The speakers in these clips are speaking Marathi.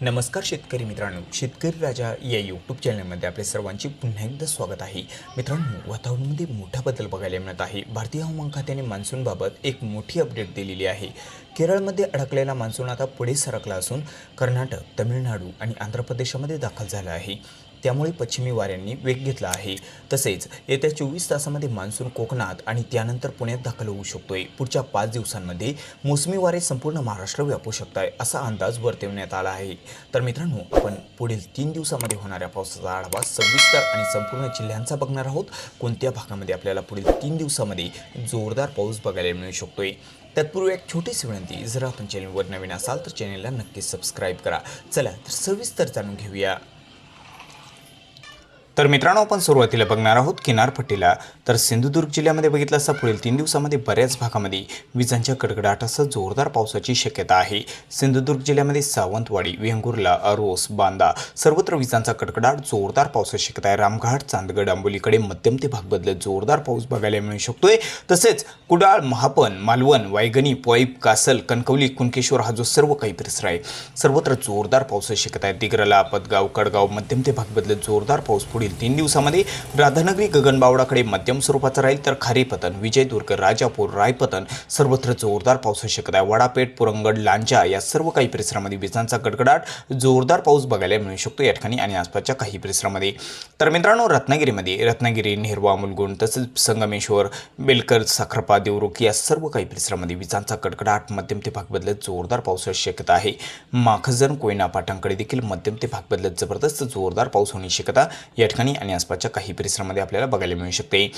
नमस्कार शेतकरी मित्रांनो शेतकरी राजा या यूट्यूब चॅनलमध्ये आपले सर्वांचे पुन्हा एकदा स्वागत आहे. मित्रांनो वातावरणामध्ये मोठा बदल बघायला मिळत आहे. भारतीय हवामान खात्याने मान्सूनबाबत एक मोठी अपडेट दिलेली आहे. केरळमध्ये अडकलेला मान्सून आता पुढे सरकला असून कर्नाटक तमिळनाडू आणि आंध्र प्रदेशामध्ये दाखल झाला आहे. त्यामुळे पश्चिमी वाऱ्यांनी वेग घेतला आहे. तसेच येत्या चोवीस तासामध्ये मान्सून कोकणात आणि त्यानंतर पुण्यात दाखल होऊ शकतोय. पुढच्या पाच दिवसांमध्ये मोसमी वारे संपूर्ण महाराष्ट्र व्यापू शकत आहे असा अंदाज वर्तवण्यात आला आहे. तर मित्रांनो आपण पुढील तीन दिवसामध्ये होणाऱ्या पावसाचा आढावा सविस्तर आणि संपूर्ण जिल्ह्यांचा बघणार आहोत. कोणत्या भागामध्ये आपल्याला पुढील तीन दिवसामध्ये जोरदार पाऊस बघायला मिळू शकतोय? तत्पूर्वी एक छोटीशी विनंती जर आपण चॅनलवर नवीन असाल तर चॅनलला नक्की सबस्क्राईब करा. चला तर सविस्तर जाणून घेऊया. तर मित्रांनो आपण सुरुवातीला बघणार आहोत किनारपट्टीला तर सिंधुदुर्ग जिल्ह्यामध्ये बघितलं असता पुढील तीन दिवसामध्ये बऱ्याच भागामध्ये विजांच्या कडकडाटासह जोरदार पावसाची शक्यता आहे. सिंधुदुर्ग जिल्ह्यामध्ये सावंतवाडी वेंगुर्ला अरोस बांदा सर्वत्र विजांचा कडकडाट जोरदार पावसाची शक्यता आहे. रामघाट चांदगड आंबोलीकडे मध्यम ते भाग बदलत जोरदार पाऊस बघायला मिळू शकतोय. तसेच कुडाळ महापन मालवण वायगणी पोईप कासल कणकवली कुणकेश्वर हा जो सर्व काही परिसर आहे सर्वत्र जोरदार पावसाची शक्यता आहे. दिग्रला पदगाव कडगाव मध्यम ते भाग बदलत जोरदार पाऊस पुढील तीन दिवसामध्ये राधानगरी गगनबावडाकडे मध्यम स्वरूपाचा राहील तर खारीपतन विजयदुर्ग राजापूर रायपतन सर्वत्र जोरदार पावसाची शक्यता आहे. वडापेठ पुरंगड लांजा या सर्व काही परिसरामध्ये विजांचा गडगडाट जोरदार पाऊस बघायला मिळू शकतो या ठिकाणी आणि आसपासच्या काही परिसरामध्ये. तर मित्रांनो रत्नागिरीमध्ये रत्नागिरी नेरवा मुलगुण तसेच संगमेश्वर बेलकर साखरपा देवरुख या सर्व काही परिसरामध्ये विजांचा कडकडाट मध्यम ते भाग बदलत जोरदार पावसाची शक्यता आहे. माखजन कोयना पाटांकडे देखील मध्यम ते भाग बदलत जबरदस्त जोरदार पाऊस होण्याची शक्यता या ठिकाणी आणि आसपासच्या काही परिसरामध्ये आपल्याला बघायला मिळू शकते.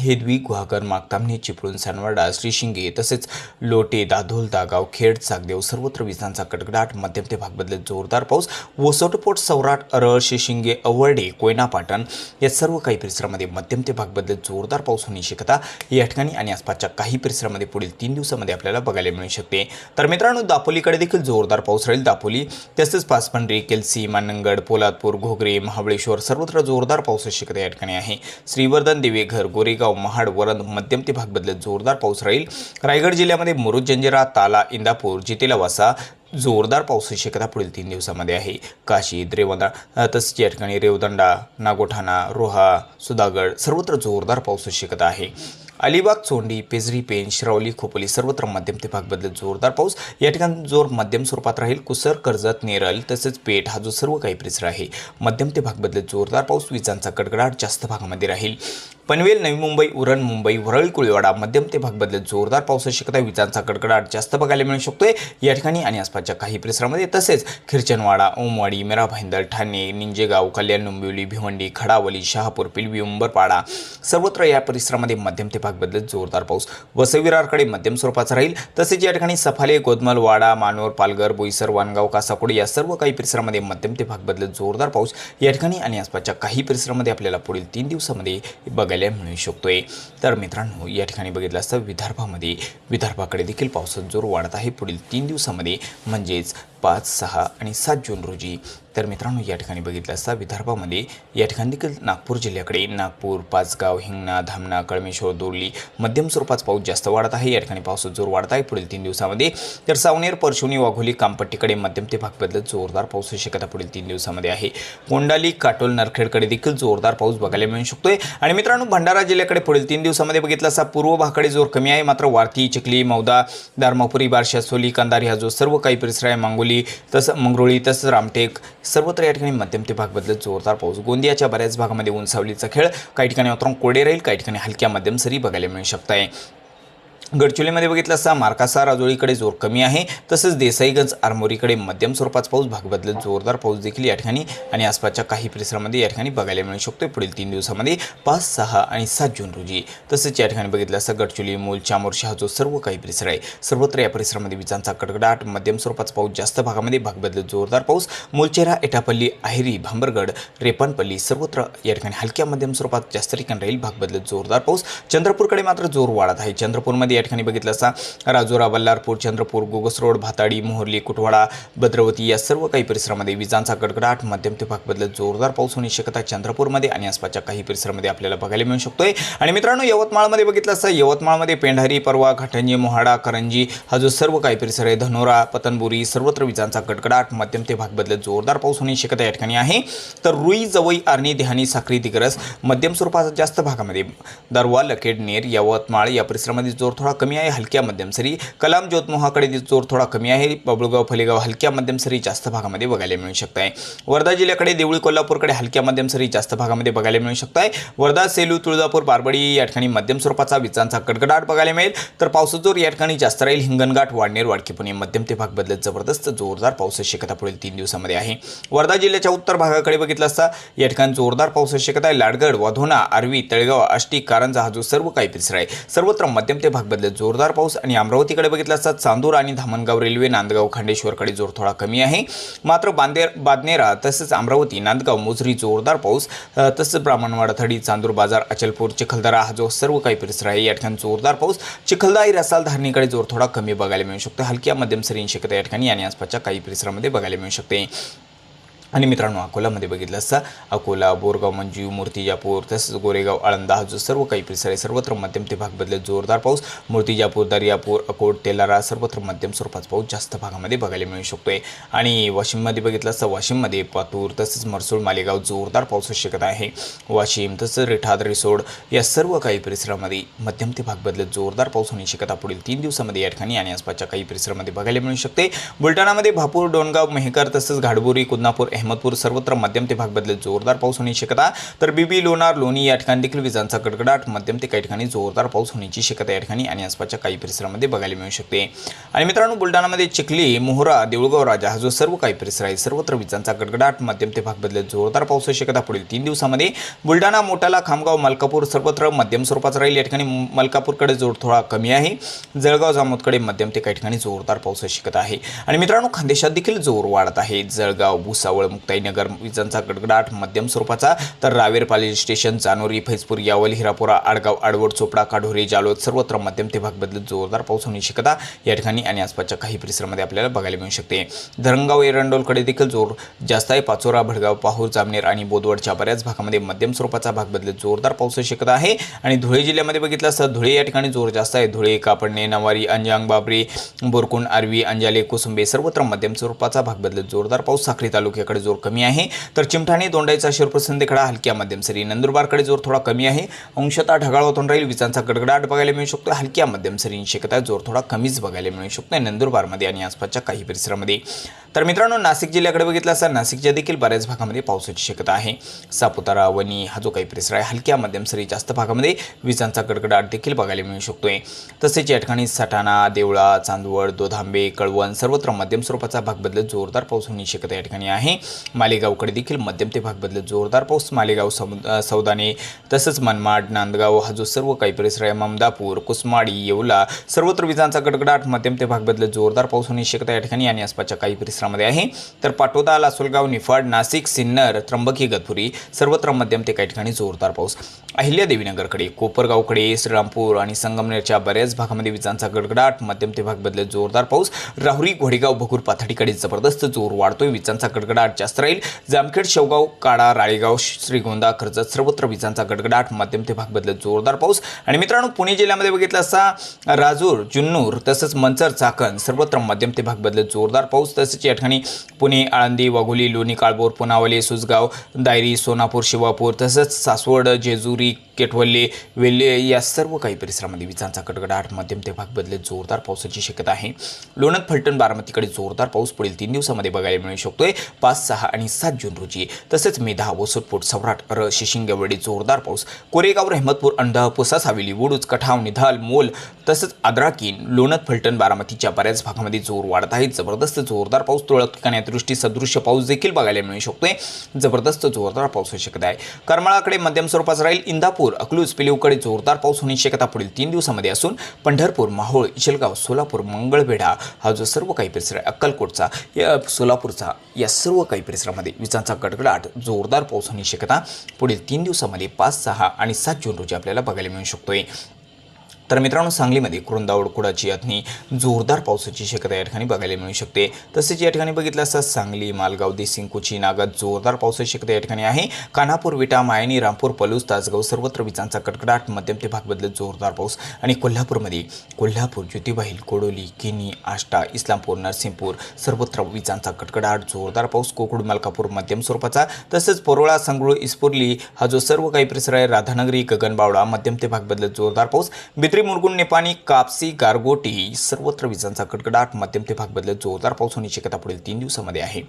हेदवी गुहागर मागतामणी चिपळूण सानवाडा श्रीशिंगे तसेच लोटे दाधोल दागाव खेड सागदेव सर्वत्र विजांचा कडकडाट मध्यम ते भागबदले जोरदार पाऊस वसोटपोट सौराट अरळ शिशिंगे अवर्डे कोयना पाटण या सर्व काही परिसरामध्ये मध्यम ते भागबदले जोरदार पाऊस होण्याची शक्यता या ठिकाणी आणि आसपासच्या काही परिसरामध्ये पुढील तीन दिवसामध्ये आपल्याला बघायला मिळू शकते. तर मित्रांनो दापोलीकडे देखील जोरदार पाऊस राहील. दापोली तसेच पाचपंढरी केलसी मानंगड पोलादपूर घोगरे महाबळेश्वर सर्वत्र जोरदार पावसाची शक्यता या ठिकाणी आहे. श्रीवर्धन देवेघर गोरेगाव महाड वरद मध्यम ते भाग बदलत जोरदार पाऊस राहील. रायगड जिल्ह्यामध्ये मुरुड जंजिरा ताला इंदापूर जितेलावासा जोरदार पावसाची शक्यता पुढील तीन दिवसामध्ये आहे. काशी रेवंदा तसेच या ठिकाणी रेवदंडा नागोठाणा रोहा सुधागड सर्वत्र जोरदार पावसाची शक्यता आहे. अलिबाग चोंडी पेजरी पेन श्रावली खोपोली सर्वत्र मध्यम ते भाग बदलत जोरदार पाऊस. या ठिकाणी जोर मध्यम स्वरूपात राहील. कुसर कर्जत नेरल तसेच पेठ हा जो सर्व काही परिसर आहे मध्यम ते भाग बदलत जोरदार पाऊस विजांचा कडकडाट जास्त भागामध्ये राहील. पनवेल नवी मुंबई उरण मुंबई वरळी कुळेवाडा मध्यम ते भाग बदलत जोरदार पावसाची शक्यता विजांचा कडकडाट जास्त बघायला मिळू शकतोय. या ठिकाणी आणि आसपासच्या काही परिसरामध्ये तसेच खिरचनवाडा ओमवाडी मेरा भाईंदर ठाणे निंजेगाव कल्याण डोंबिवली भिवंडी खडावली शहापूर पिलवी उंबरपाडा सर्वत्र या परिसरामध्ये मध्यम ते भाग बदलत जोरदार पाऊस. वसविरारकडे मध्यम स्वरूपाचा राहील. तसेच या ठिकाणी सफाले गोदमल वाडा मानोर पालघर बोईसर वानगाव कासाकोडे या सर्व काही परिसरामध्ये मध्यम ते भाग बदलत जोरदार पाऊस. या ठिकाणी आणि आसपासच्या काही परिसरामध्ये आपल्याला पुढील तीन दिवसामध्ये बघायला मिळू शकतोय. तर मित्रांनो या ठिकाणी बघितलं असतं विदर्भामध्ये विदर्भाकडे देखील पावसाचा जोर वाढत आहे. पुढील तीन दिवसामध्ये म्हणजेच पाच सहा आणि सात जून रोजी तर मित्रांनो या ठिकाणी बघितलं असता विदर्भामध्ये या ठिकाणी देखील नागपूर जिल्ह्याकडे नागपूर पाचगाव हिंगणा धामणा कळमेश्वर दोरली मध्यम स्वरूपात पाऊस जास्त वाढत आहे. या ठिकाणी पाऊस जोर वाढत आहे. पुढील तीन दिवसामध्ये तर सावनेर परशुनी वाघोली कामपट्टीकडे मध्यम ते भाग बदलत जोरदार पाऊस शक्यता पुढील तीन दिवसामध्ये आहे. कोंडाली काटोल नरखेडकडे देखील जोरदार पाऊस बघायला मिळू शकतोय. आणि मित्रांनो भंडारा जिल्ह्याकडे पुढील तीन दिवसामध्ये बघितलं असा पूर्व भागाकडे जोर कमी आहे. मात्र वारती चिखली मौदा दारमापुरी बारशासोली कंधारी कंदारी हा जो सर्व काही परिसर आहे मांगोली तसं मंगरुळी तसंच रामटेक सर्वत्र या ठिकाणी मध्यम ते भाग बदलत जोरदार पाऊस. गोंदियाच्या बऱ्याच भागामध्ये उंचावलीचा खेळ. काही ठिकाणी वातावरण कोरडे राहील काही ठिकाणी हलक्या मध्यम सरी बघायला मिळू शकत आहे गडचिरोलीमध्ये बघितलं असता मार्कासा राजोळीकडे जोर कमी आहे. तसंच देसाईगंज आरमोरीकडे मध्यम स्वरूपाचा पाऊस भाग बदलत जोरदार पाऊस देखील या ठिकाणी आणि आसपासच्या काही परिसरामध्ये या ठिकाणी बघायला मिळू शकतो पुढील तीन दिवसामध्ये पाच सहा आणि सात जून रोजी. तसंच या ठिकाणी बघितलं असता गडचिरोली मूल चामोर्शी हा जो सर्व काही परिसर आहे. सर्वत्र या परिसरामध्ये विजांचा कडकडाट मध्यम स्वरूपाचा पाऊस जास्त भागामध्ये भाग बदलत जोरदार पाऊस. मूलचेरा एटापल्ली आहेरी भांबरगड रेपानपल्ली सर्वत्र या ठिकाणी हलक्या मध्यम स्वरूपात जास्त ठिकाणी राहील भाग बदलत जोरदार पाऊस. चंद्रपूरकडे मात्र जोर वाढत आहे. चंद्रपूरमध्ये या ठिकाणी बघितलं असता राजुरा बल्लारपूर चंद्रपूर गोगस रोड भाताडी मोहर्ली कुटवाडा भद्रवती या सर्व काही परिसरामध्ये विजांचा कडकडाट मध्यम ते भाग बदलत जोरदार पाऊस होण्याची शक्यता चंद्रपूरमध्ये आणि आसपासच्या काही परिसरामध्ये आपल्याला बघायला मिळू शकतोय. आणि मित्रांनो यवतमाळमध्ये बघितलं असता यवतमाळमध्ये पेंढारी परवा घाटंजी मोहाडा करंजी हा जो सर्व काही परिसर आहे. धनोरा पतनबुरी सर्वत्र विजांचा कडकडाट मध्यम ते भाग बदलत जोरदार पाऊस होण्याची शक्यता या ठिकाणी आहे. तर रुई जवई आर्णी देहानी साखरी दिग्रस मध्यम स्वरूपाचा जास्त भागामध्ये दरवा लकेड नेर यवतमाळ या परिसरामध्ये जोर थोडा कमी आहे हलक्या मध्यम सरी कलाम ज्योतमोहाकडे जोर थोडा कमी आहे बबळगाव फलेगाव हलक्या मध्यम सरी जास्त भागामध्ये बघायला मिळू शकत आहे वर्धा जिल्ह्याकडे देवळी कोल्हापूरकडे हलक्या मध्यम सरी जास्त भागामध्ये बघायला मिळू शकत आहे वर्धा सेलू तुळजापूर बारबडी या ठिकाणी मध्यम स्वरूपाचा विजांचा कडकडाट बघायला मिळेल. तर पावसाचा जोर या ठिकाणी जास्त राहील. हिंगणघाट वाडनेर वाडकी पुणे मध्यम ते भाग बदलत जबरदस्त जोरदार पावसाची शक्यता पुढील तीन दिवसामध्ये आहे. वर्धा जिल्ह्याच्या उत्तर भागाकडे बघितलं असता या ठिकाणी जोरदार पावसाची शक्यता आहे. लाडगड वाधोना आर्वी तळेगाव आष्टी कारंजा हा जो सर्व काही परिसर आहे सर्वत्र मध्यम ते भाग बदलत जोरदार पाऊस आणि अमरावतीकडे बघितलं असता चांदूर आणि धामणगाव रेल्वे नांदगाव खांडेश्वरकडे जोर थोडा कमी आहे. मात्र बांदेर बादनेरा तसेच अमरावती नांदगाव मोजरी जोरदार पाऊस तसंच ब्राह्मणवाडा थडी चांदूर बाजार अचलपूर चिखलदरा हा जो सर्व काही परिसर आहे या ठिकाणी जोरदार पाऊस. चिखलदा ही रसाल धारणीकडे जोर थोडा कमी बघायला मिळू शकतो. हलक्या मध्यम सरीन शक्यता या ठिकाणी आणि आसपासच्या काही परिसरामध्ये बघायला मिळू शकते. आणि मित्रांनो अकोलामध्ये बघितलं असता अकोला बोरगाव मंजू मूर्तिजापूर तसंच गोरेगाव आळंदा हा जो सर्व काही परिसर आहे सर्वत्र मध्यम ते भाग बदलत जोरदार पाऊस. मूर्तिजापूर दर्यापूर अकोट तेलारा सर्वत्र मध्यम स्वरूपाचा पाऊस जास्त भागामध्ये बघायला मिळू शकतोय. आणि वाशिममध्ये बघितलं असता वाशिममध्ये पातूर तसंच मरसूळ मालेगाव जोरदार पाऊस शकत आहे. वाशिम तसंच रिठाद रिसोड या सर्व काही परिसरामध्ये मध्यम ते भाग बदलत जोरदार पाऊस होण्याची शक्यता पुढील तीन दिवसामध्ये या ठिकाणी आणि आसपासच्या काही परिसरामध्ये बघायला मिळू शकते. बुलढाणामध्ये भापूर डोणगाव मेहकर तसंच घाडबोरी कुदनापूर अहमदपूर सर्वत्र मध्यम ते भाग बदलत जोरदार पाऊस होण्याची शक्यता तर बीबी लोणार लोणी या ठिकाणी देखील विजांचा गडगडाट मध्यम ते काही ठिकाणी जोरदार पाऊस होण्याची शक्यता या ठिकाणी आणि आसपासच्या काही परिसरामध्ये बघायला मिळू शकते. आणि मित्रांनो बुलढाणामध्ये चिखली मोहरा देऊळगाव राजा हा जो सर्व काही परिसर आहे सर्वत्र विजांचा गडगडाट मध्यम ते भाग बदलत जोरदार पावसाची शक्यता पुढील तीन दिवसामध्ये बुलढाणा मोठाला खामगाव मलकापूर सर्वत्र मध्यम स्वरूपाचा राहील. या ठिकाणी मलकापूरकडे जोर थोडा कमी आहे. जळगाव जामोदकडे मध्यम ते काही ठिकाणी जोरदार पावसाची शक्यता आहे. आणि मित्रांनो खानदेशात देखील जोर वाढत आहे. जळगाव भुसावळ मुक्ताईनगर विजांचा गडगडाट मध्यम स्वरूपाचा तर रावेर पाली स्टेशन जानोरी फैजपूर यावल हिरापुरा आडगाव आडवड चोपडा काढोरी जालोद सर्वत्र मध्यम ते भाग बदलत जोरदार पाऊस होण्याची शक्यता या ठिकाणी आणि आसपासच्या काही परिसरामध्ये आपल्याला बघायला मिळू शकते. धरणगाव एरंडोलकडे देखील जोर जास्त आहे. पाचोरा भडगाव पाहूर जामनेर आणि बोदवडच्या बऱ्याच भागामध्ये मध्यम स्वरूपाचा भाग बदलत जोरदार पावसाची शक्यता आहे. आणि धुळे जिल्ह्यामध्ये बघितलं असतं धुळे या ठिकाणी जोर जास्त आहे. धुळे कापडणे नवारी अंजांग बाबरी बोरकुंड आरवी अंजाले कुसुंबे सर्वत्र मध्यम स्वरूपाचा भाग बदलत जोरदार पाऊस. साखरी तालुक्याकडे जोर कमी आहे. तर चिमठाणे दोंडाईचा शिरपूर संदेखडा हलक्या मध्यम सरी नंदुरबारकडे जोर थोडा कमी आहे. अंशतः ढगाळ होतून राहील विजांचा गडगडाट बघायला मिळू शकतो. हलक्या मध्यम सरींची शक्यता जोर थोडा कमीच बघायला मिळू शकतो. नंदुरबारमध्ये आणि आसपासच्या काही परिसरामध्ये. तर मित्रांनो नाशिक जिल्ह्याकडे बघितलं असता नाशिकच्या देखील बऱ्याच भागामध्ये पावसाची शक्यता आहे. सापुतारा वणी हा जो काही परिसर आहे हलक्या मध्यम सरी जास्त भागामध्ये विजांचा गडगडाट देखील बघायला मिळू शकतोय. तसेच या ठिकाणी सटाणा देवळा चांदवड दोधांबे कळवण सर्वत्र मध्यम स्वरूपाचा भाग बदलत जोरदार पाऊस होण्याची शक्यता या ठिकाणी आहे. मालेगावकडे देखील मध्यम ते भाग बदलत जोरदार पाऊस मालेगाव सौदाने तसंच मनमाड नांदगाव हा जो सर्व काही परिसर आहे ममदापूर कुसमाडी येवला सर्वत्र विजांचा गडगडाट मध्यम ते भाग बदलत जोरदार पाऊस होण्याची शक्यता या ठिकाणी आणि आसपासच्या काही परिसर परिसरामध्ये आहे. तर पाटोदा लासोलगाव निफाड नाशिक सिन्नर त्र्यंबकी गतपुरी सर्वत्र मध्यम ते काही ठिकाणी जोरदार पाऊस. अहिल्यादेवीनगरकडे कोपरगावकडे श्रीरामपूर आणि संगमनेरच्या बऱ्याच भागामध्ये विजांचा गडगडाट मध्यम ते भाग बदलत जोरदार पाऊस. राहुरी घोडेगाव भगूर पाथाडीकडे जबरदस्त जोर वाढतोय विजांचा गडगडाट जास्त राहील. जामखेड शेवगाव काडा राळेगाव श्रीगोंदा कर्जत सर्वत्र विजांचा गडगडाट मध्यम ते भाग बदलत जोरदार पाऊस. आणि मित्रांनो पुणे जिल्ह्यामध्ये बघितलं असता राजूर जुन्नूर तसंच मंचर चाकण सर्वत्र मध्यम ते भाग बदलत जोरदार पाऊस. तसेच या ठिकाणी पुणे आळंदी वाघोली लोणी काळभोर पुनावले सुसगाव दायरी सोनापूर शिवापूर तसंच सासवड जेजुरी केटवल्ले वेल्ले या सर्व काही परिसरामध्ये विजांचा कडकडाट मध्यम ते भाग बदलत जोरदार पावसाची शक्यता आहे. लोणंद फलटण बारामतीकडे जोरदार पाऊस पुढील तीन दिवसामध्ये बघायला मिळू शकतोय. पाच सहा आणि सात जून रोजी. तसेच मेधा वसतपूर सवराट र शिशिंगेवडी जोरदार पाऊस. कोरेगाव रहमतपूर अंधा पुसा सावेली वुडूज कठाव निधाल मोल तसंच आद्राकीन लोणत फलटण बारामतीच्या बऱ्याच भागामध्ये जोर वाढत आहे. जबरदस्त जोरदार पाऊस तुरळक ठिकाणी दृष्टी सदृश्य पाऊस देखील बघायला मिळू शकतोय. जबरदस्त जोरदार पाऊस होऊ शक्यता आहे. करमाळाकडे मध्यम स्वरूपाचा राहील. इंदापूर अकलूज पिलीवकडे जोरदार पाऊस होण्याची शक्यता पुढील तीन दिवसामध्ये असून पंढरपूर माहोळ इशलगाव सोलापूर मंगळवेढा हा जो सर्व काही परिसर आहे अक्कलकोटचा या सोलापूरचा या सर्व काही परिसरामध्ये विजांचा गडगडाट जोरदार पाऊस होण्याची शक्यता पुढील तीन दिवसामध्ये पाच सहा आणि सात जून रोजी आपल्याला बघायला मिळू शकतोय. तर मित्रांनो सांगलीमध्ये कुरुंदावड कुडाची अथनी जोरदार पावसाची शक्यता या ठिकाणी बघायला मिळू शकते. तसेच या ठिकाणी बघितलं असता सांगली मालगाव देसिंग कुची नागात जोरदार पावसाची शक्यता या ठिकाणी आहे. कानापूर विटा मायनी रामपूर पलूस तासगाव सर्वत्र विजांचा कडकडाट मध्यम ते भाग बदलत जोरदार पाऊस. आणि कोल्हापूरमध्ये कोल्हापूर ज्योतिबाईल कोडोली किनी आष्टा इस्लामपूर नरसिंहपूर सर्वत्र विजांचा कडकडाट जोरदार पाऊस. कोकुड मलकापूर मध्यम स्वरूपाचा. तसेच परोळा संगरुळ इस्पुर्ली हा जो सर्व काही परिसर आहे राधानगरी गगनबावडा मध्यम ते भाग बदलत जोरदार पाऊस. बिद्री मुरगुण नेपाणी कापसी गारगोटी सर्वत्र विजांचा कडकडाट मध्यम ते भाग बदलत जोरदार पाऊस होण्याची शक्यता पुढील तीन दिवसामध्ये आहे.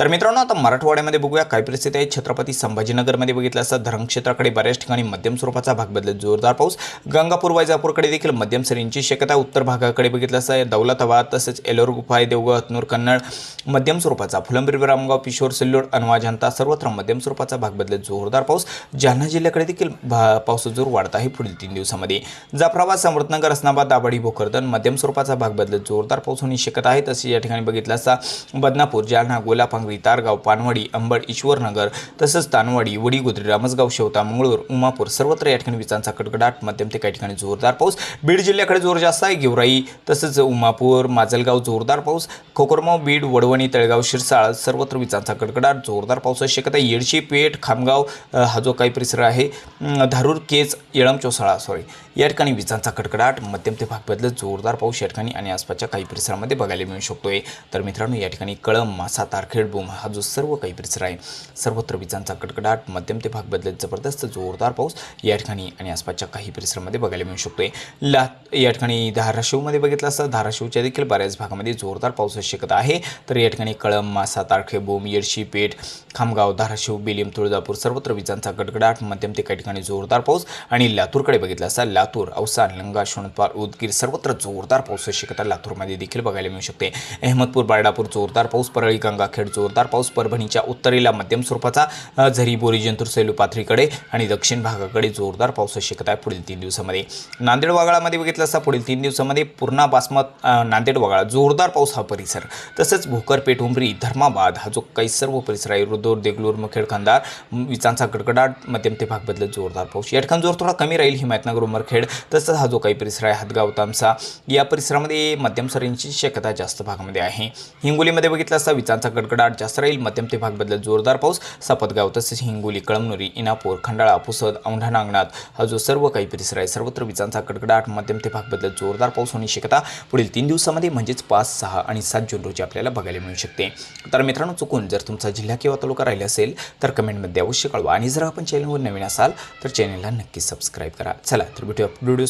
तर मित्रांनो आता मराठवाड्यामध्ये बघूया काय परिस्थिती आहे. छत्रपती संभाजीनगरमध्ये बघितलं असता धरण क्षेत्राकडे बऱ्याच ठिकाणी मध्यम स्वरूपाचा भाग बदलत जोरदार पाऊस. गंगापूर वैजापूरकडे देखील मध्यम सरींची शक्यता उत्तर भागाकडे बघितलं असता दौलताबाद तसेच एलोर गुफाय देवगड हतनूर कन्नड मध्यम स्वरूपाचा फुलंब्री रामगाव पिशोर सिल्लोड अनवा जनता सर्वत्र मध्यम स्वरूपाचा भाग बदलत जोरदार पाऊस. जालना जिल्ह्याकडे देखील भा पावसाचा जोर वाढत आहे पुढील तीन दिवसामध्ये. जाफराबाद समर्थनगर असनाबाद दाभाडी भोकरदन मध्यम स्वरूपाचा भाग बदलत जोरदार पाऊस होण्याची शक्यता आहे तसे या ठिकाणी बघितलं असता बदनापूर जालना गोलापांगरी तारगाव पानवाडी अंबड ईश्वरनगर तसंच तानवाडी वडी रामसगाव शेवता मंगळूर उमापूर सर्वत्र या ठिकाणी विजांचा कडकडाट मध्यम ते काही ठिकाणी जोरदार पाऊस. बीड जिल्ह्याकडे जोर जास्त आहे. गेवराई तसंच उमापूर माजलगाव जोरदार पाऊस. खोकरमाव बीड वडवणी तळगाव शिरसाळ सर्वत्र विजांचा कडकडाट जोरदार पावसाची शक्यता येडशी पेठ खामगाव हा जो काही परिसर आहे धारूर केज येळम चोसाळा सॉरी या ठिकाणी विजांचा कडकडाट मध्यम ते भाग बदलत जोरदार पाऊस या ठिकाणी आणि आसपासच्या काही परिसरामध्ये बघायला मिळू शकतोय. तर मित्रांनो या ठिकाणी कळम मासा तारखेड बोम हा जो सर्व काही परिसर आहे सर्वत्र विजांचा कडकडाट मध्यम ते भाग बदलत जबरदस्त जोरदार पाऊस या ठिकाणी आणि आसपासच्या काही परिसरामध्ये बघायला मिळू शकतोय. ला या ठिकाणी धाराशिवमध्ये बघितलं असतं धाराशिवच्या देखील बऱ्याच भागामध्ये जोरदार पावसाची शक्यता आहे. तर या ठिकाणी कळम मासा तारखे बोम येडशी पेठ खामगाव धाराशिव बेलिम तुळजापूर सर्वत्र विजांचा गडगडाट मध्यम ते काही ठिकाणी जोरदार पाऊस आणि लातूरकडे बघितलं असता लातूर औसा लंगा शोणपार उदगीर सर्वत्र जोरदार पावसाची शक्यता लातूरमध्ये देखील बघायला मिळू शकते. अहमदपूर बारडापूर जोरदार पाऊस परळी गंगाखेड जोरदार पाऊस परभणीच्या उत्तरेला मध्यम स्वरूपाचा झरी बोरी जंतूर सेलू पाथरीकडे आणि दक्षिण भागाकडे जोरदार पावसाची शक्यता आहे पुढील तीन दिवसामध्ये. नांदेड वगळामध्ये बघितलं असता पुढील तीन दिवसामध्ये पूर्णा बासमत नांदेड वगळा जोरदार पाऊस हा परिसर. तसंच भोकरपेठ उमरी धर्माबाद हा जो काही सर्व परिसर आहे रुदोर देगलूर मुखेड खांदार विचांचा कडकडाट मध्यम ते भाग बदलत जोरदार पाऊस. या ठिकाणी जोर थोडा कमी राहील हिमायतनगर उमरखेड. तसंच हा जो काही परिसर आहे हदगाव तामसा या परिसरामध्ये मध्यम सरींची शक्यता जास्त भागामध्ये आहे. हिंगोलीमध्ये बघितलं असता विजांचा कडकडाट जास्त राहील मध्यम ते भाग बदलत जोरदार पाऊस सापतगाव तसेच हिंगोली कळमनुरी इनापूर खंडाळा पुसद औंढा नागनाथ हा जो सर्व काही परिसर आहे सर्वत्र विजांचा कडकडाट मध्यम ते भाग बदलत जोरदार पाऊस होण्याची शक्यता पुढील तीन दिवसामध्ये म्हणजेच पाच सहा आणि सात जून रोजी आपल्याला बघायला मिळू शकते. तर मित्रांनो चुकून जर तुमचा जिल्हा किंवा तालुका राहिला असेल तर कमेंटमध्ये अवश्य कळवा. आणि जर आपण चॅनलवर नवीन असाल तर चॅनलला नक्की सबस्क्राईब करा. चला तर भेटूया